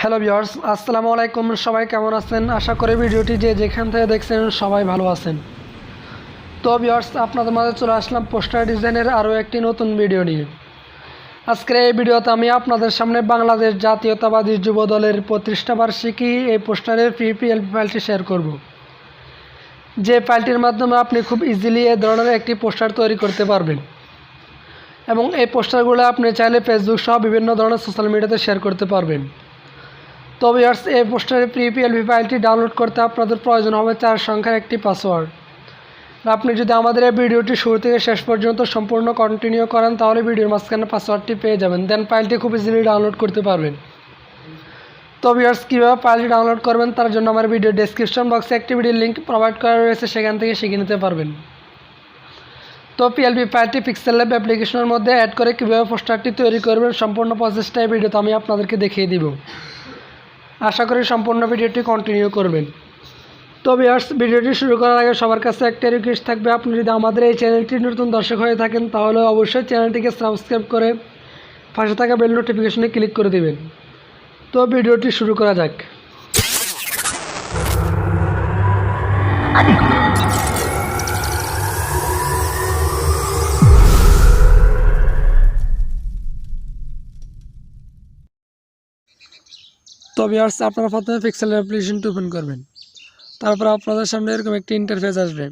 Hello viewers আসসালামু আলাইকুম সবাই কেমন আছেন? আশা করি ভিডিওটি যে যেখান থেকে দেখছেন সবাই ভালো আছেন। তো ভিউয়ার্স আপনাদের মাঝে চলে আসলাম পোস্টার ডিজাইনের আরও একটি নতুন ভিডিও নিয়ে। আজকের এই ভিডিওতে আমি আপনাদের সামনে বাংলাদেশ জাতীয়তাবাদী যুব দলের প্রতিষ্ঠাবার্ষিকী এই পোস্টারের পিপিএল ফাইলটি শেয়ার করব। যে ফাইলটির মাধ্যমে আপনি খুব ইজিলি এই ধরনের একটি পোস্টার তৈরি করতে পারবেন। এবং এই পোস্টারগুলো আপনি চাইলে ফেসবুক সহ বিভিন্ন ধরনের সোশ্যাল মিডিয়াতে শেয়ার করতে পারবেন। তো ভিউয়ার্স এই পোস্টারের পিপিএলভি ফাইলটি ডাউনলোড করতে আপনাদের প্রয়োজন হবে চার সংখ্যার একটি পাসওয়ার্ড। আপনি যদি আমাদের এই ভিডিওটি শুরু থেকে শেষ পর্যন্ত সম্পূর্ণ কন্টিনিউ করেন, তাহলে ভিডিওর মাঝখানে পাসওয়ার্ডটি পেয়ে যাবেন। দেন ফাইলটি খুব ইজিলি ডাউনলোড করতে পারবেন। তো ভিউয়ার্স কীভাবে ফাইলটি ডাউনলোড করবেন তার জন্য আমার ভিডিও ডেসক্রিপশন বক্সে একটি ভিডিও লিঙ্ক প্রোভাইড করা রয়েছে, সেখান থেকে শিখে নিতে পারবেন। তো পিএলপি ফাইলটি পিক্সেল ল্যাব অ্যাপ্লিকেশনের মধ্যে অ্যাড করে কীভাবে পোস্টারটি তৈরি করবেন, সম্পূর্ণ প্রসেসটা এই ভিডিওতে আমি আপনাদেরকে দেখিয়ে দিব। আশা করি সম্পূর্ণ ভিডিওটি কন্টিনিউ করবেন। তো ভিউয়ার্স ভিডিওটি শুরু করার আগে সবার কাছে একটা রিকোয়েস্ট থাকবে, আপনি যদি আমাদের এই চ্যানেলটি নতুন দর্শক হয়ে থাকেন, তাহলে অবশ্যই চ্যানেলটিকে সাবস্ক্রাইব করে পাশে থাকা বেল নোটিফিকেশনে ক্লিক করে দেবেন। তো ভিডিওটি শুরু করা যাক। তো ভিউয়ার্স আপনারা প্রথমে পিক্সেল অ্যাপ্লিকেশনটি ওপেন করবেন। তারপর আপনাদের সামনে এরকম একটি ইন্টারফেস আসবে।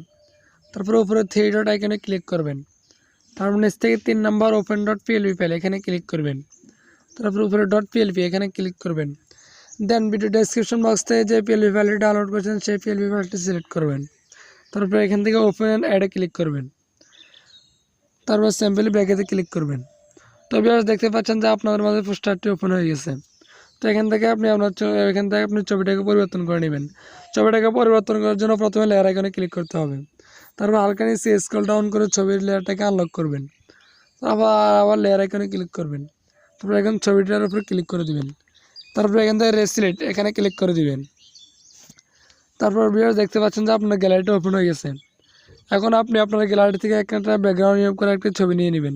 তারপর উপরে থ্রি ডট আইকনে ক্লিক করবেন। তারপর নিচ থেকে তিন number open dot PLP file এখানে ক্লিক করবেন। তারপর উপরে ডট পিএলপি এখানে ক্লিক করবেন। দেন ভিডিও ডেসক্রিপশন বক্স থেকে যে পিএলপি ফাইলটি ডাউনলোড করেছেন, সেই পিএলপি ফাইলটি সিলেক্ট করবেন। তারপর এখান থেকে ওপেন অ্যাডে ক্লিক করবেন। তারপর স্যাম্পলি ব্যাগেতে ক্লিক করবেন। তবে দেখতে পাচ্ছেন যে আপনাদের মাঝে পোস্টারটি ওপেন হয়ে গেছে। তো এখান থেকে আপনি আপনার এখান থেকে আপনি ছবিটাকে পরিবর্তন করে নেবেন। ছবিটাকে পরিবর্তন করার জন্য প্রথমে লেয়ার আইকনে ক্লিক করতে হবে। তারপর হালকা নিচে স্ক্রল ডাউন করে ছবির লেয়ারটাকে আনলক করবেন। তারপর আবার লেয়ার আইকনে ক্লিক করবেন। তারপর এখন ছবিটার উপরে ক্লিক করে দিবেন। তারপর এখান থেকে রেসিলেট এখানে ক্লিক করে দিবেন। তারপর ভিডিও দেখতে পাচ্ছেন যে আপনার গ্যালারিটা ওপেন হয়ে গেছে। এখন আপনি আপনার গ্যালারি থেকে একটা ব্যাকগ্রাউন্ড করে একটা ছবি নিয়ে নেবেন।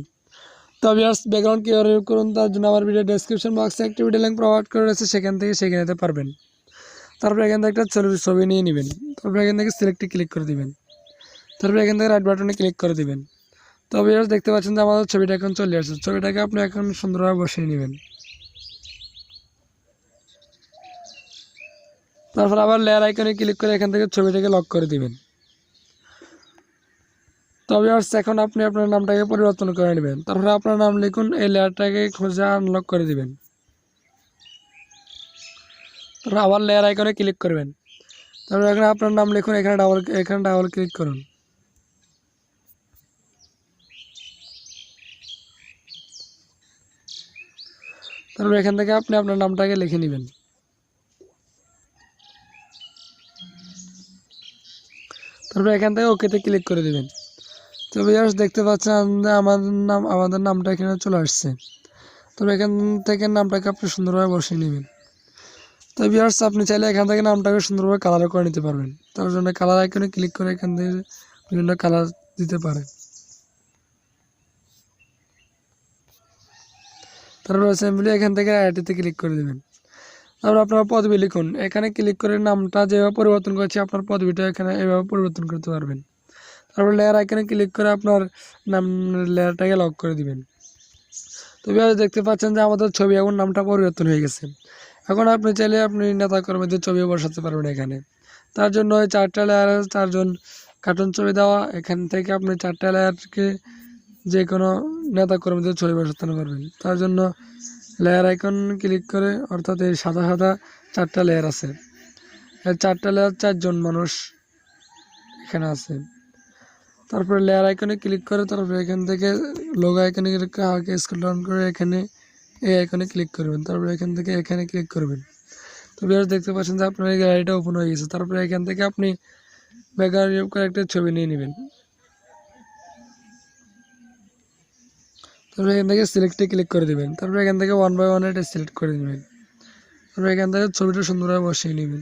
তো ভিউয়ার্স ব্যাকগ্রাউন্ড কীভাবে রিমুভ করুন, তার জন্য আমার ভিডিও ডেসক্রিপশন বক্সে ভিডিও লিঙ্ক প্রোভাইড করে রয়েছে, সেখান থেকে শিখে নিতে পারবেন। তারপরে এখান থেকে একটা ছবি ছবি নিয়ে নেবেন। তারপরে এখান থেকে সিলেক্টে ক্লিক করে দিবেন। তারপর এখান থেকে রাইট বাটনে ক্লিক করে দিবেন। তো ভিউয়ার্স দেখতে পাচ্ছেন যে আমাদের ছবিটা এখন চলে আসছে। ছবিটাকে আপনি এখন সুন্দরভাবে বসিয়ে নেবেন। তারপর আবার লেয়ার আইকনে ক্লিক করে এখান থেকে ছবিটাকে লক করে দিবেন। তো ভিউয়ার্স এখন আপনি আপনার নামটাকে পরিবর্তন করে নেবেন। তারপরে আপনার নাম লিখুন, এই লেয়ারটাকে খুঁজে আনলক করে দিবেন। তারপর আবার লেয়ার আইকনে ক্লিক করবেন। তারপর এখানে আপনার নাম লিখুন, এখানে ডাবল এখানে ডাবল ক্লিক করুন। তারপর এখান থেকে আপনি আপনার নামটাকে লিখে নেবেন। তারপর এখান থেকে ওকেতে ক্লিক করে দিবেন। তো ভিউয়ার্স দেখতে পাচ্ছেন আমাদের নাম, আমাদের নামটা এখানে চলে আসছে। তবে এখান থেকে নামটাকে আপনি সুন্দরভাবে বসিয়ে নেবেন। তো ভিউয়ার্স আপনি চাইলে এখান থেকে নামটাকে সুন্দরভাবে কালার করে নিতে পারবেন। তার জন্য কালার আইকনে ক্লিক করে এখান থেকে বিভিন্ন কালার দিতে পারেন। তারপর অ্যাসেম্বলি এখান থেকে আইআইটিতে ক্লিক করে দেবেন। তারপর আপনার পদবি লিখুন। এখানে ক্লিক করে নামটা যেভাবে পরিবর্তন করছে, আপনার পদবিটা এখানে এভাবে পরিবর্তন করতে পারবেন। তারপর লেয়ার আইকনে ক্লিক করে আপনার নাম লেয়ারটাকে লক করে দিবেন। তো ভিউয়ার্স, দেখতে পাচ্ছেন যে আমাদের ছবি এখন নামটা পরিবর্তন হয়ে গেছে। এখন আপনি চাইলে আপনি নেতা কর্মীদের ছবিও বসাতে পারবেন এখানে। তার জন্য ওই চারটা লেয়ারে চারজন কার্টুন ছবি দেওয়া, এখান থেকে আপনি চারটা লেয়ারকে যে কোনো নেতা কর্মীদের ছবি বসাতে পারবেন। তার জন্য লেয়ার আইকন ক্লিক করে, অর্থাৎ এই সাদা সাদা চারটা লেয়ার আছে। চারটা লেয়ার চারজন মানুষ এখানে আছে। তারপরে লেয়ার আইকনে ক্লিক করে, তারপরে এখান থেকে লোগো আইকনে আগে স্ক্রল ডাউন করে এখানে এই আইকনে ক্লিক করবেন। তারপরে এখান থেকে এখানে ক্লিক করবেন। তো বিয়ার দেখতে পাচ্ছেন যে আপনার এই গ্যালারিটা ওপেন হয়ে গেছে। তারপরে এখান থেকে আপনি ব্যাকগ্রাউন্ড রিমুভ করে একটা ছবি নিয়ে নেবেন। তারপরে এখান থেকে সিলেক্টে ক্লিক করে দেবেন। তারপরে এখান থেকে ওয়ান বাই ওয়ান এটা সিলেক্ট করে দেবেন। তারপরে এখান থেকে ছবিটা সুন্দরভাবে বসিয়ে নেবেন।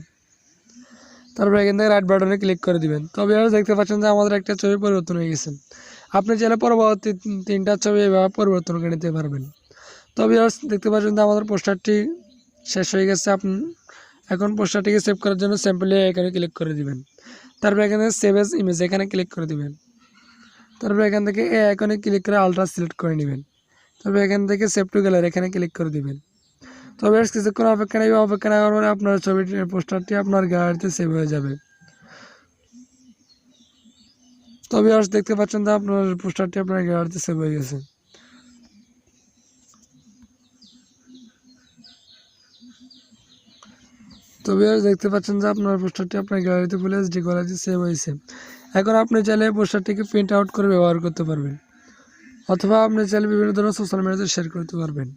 তারপরে এখান থেকে রাইট বাটনে ক্লিক করে দিবেন। তবে এবার দেখতে পাচ্ছেন যে আমাদের একটা ছবি পরিবর্তন হয়ে গেছে। আপনি চাইলে পরবর্তী তিন- তিনটা ছবি এভাবে পরিবর্তন করে নিতে পারবেন। তবে এবার দেখতে পাচ্ছেন যে আমাদের পোস্টারটি শেষ হয়ে গেছে। আপনি এখন পোস্টারটিকে সেভ করার জন্য স্যাম্পলে এখানে ক্লিক করে দিবেন। তারপর এখান সেভ এস ইমেজ এখানে ক্লিক করে দিবেন। তারপর এখান থেকে এ আইকনে ক্লিক করে আলট্রা সিলেক্ট করে নেবেন। তারপর এখান থেকে সেভ টু গ্যালারি এখানে ক্লিক করে দিবেন। তবে আর কিছুক্ষণ অপেক্ষা নেবে অপেক্ষা নেওয়ার পরে আপনার ছবিটি পোস্টারটি আপনার গ্যালারিতে সেভ হয়ে যাবে। তবে আর দেখতে পাচ্ছেন তো আপনার পোস্টারটি আপনার গ্যালারিতে সেভ হয়ে গেছে। তবে আর দেখতে পাচ্ছেন যে আপনার পোস্টারটি আপনার গ্যালারিতে ফুল এইচডি কোয়ালিটি সেভ হয়েছে। এখন আপনি চাইলে পোস্টারটিকে প্রিন্ট আউট করে ব্যবহার করতে পারবেন, অথবা আপনি চাইলে বিভিন্ন ধরনের সোশ্যাল মিডিয়াতে শেয়ার করতে পারবেন।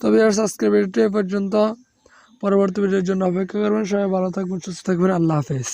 তবে আর সাবস্ক্রাইব এ পর্যন্ত পরবর্তী ভিডিওর জন্য অপেক্ষা করবেন। সবাই ভালো থাকবেন, সুস্থ থাকবেন। আল্লাহ হাফেজ।